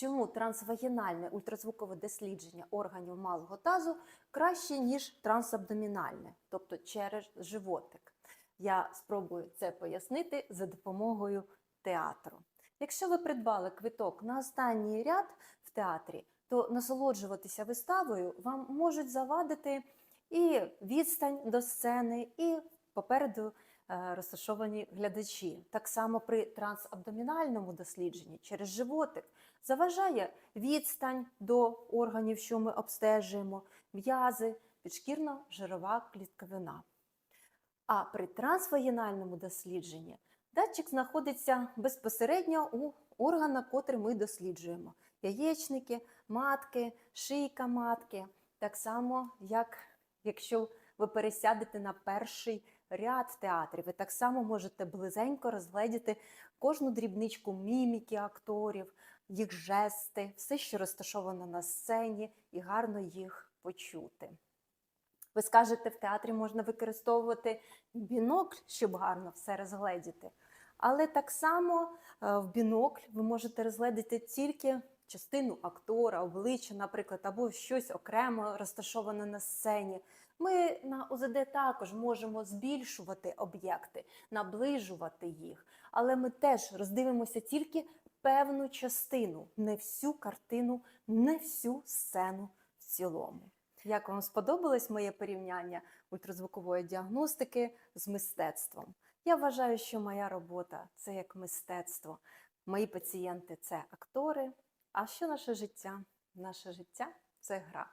чому трансвагінальне ультразвукове дослідження органів малого тазу краще, ніж трансабдомінальне, тобто через животик. Я спробую це пояснити за допомогою театру. Якщо ви придбали квиток на останній ряд в театрі, то насолоджуватися виставою вам можуть завадити і відстань до сцени, і попереду е, розташовані глядачі. Так само при трансабдомінальному дослідженні через животик заважає відстань до органів, що ми обстежуємо, м'язи, підшкірно-жирова клітковина. А при трансвагінальному дослідженні датчик знаходиться безпосередньо у органах, котрі ми досліджуємо: яєчники, матки, шийка матки. Так само, як якщо ви пересядете на перший ряд театрів. ви так само можете близенько розгледіти кожну дрібничку міміки акторів, їх жести, все, що розташовано на сцені, і гарно їх почути. Ви скажете, в театрі можна використовувати бінокль, щоб гарно все розгледіти. Але так само е, в бінокль ви можете розгледіти тільки частину актора, обличчя, наприклад, або щось окремо розташоване на сцені. Ми на ОЗД також можемо збільшувати об'єкти, наближувати їх, але ми теж роздивимося тільки певну частину, не всю картину, не всю сцену в цілому. Як вам сподобалось моє порівняння ультразвукової діагностики з мистецтвом? Я вважаю, що моя робота це як мистецтво. Мої пацієнти це актори. А що наше життя? Наше життя це гра.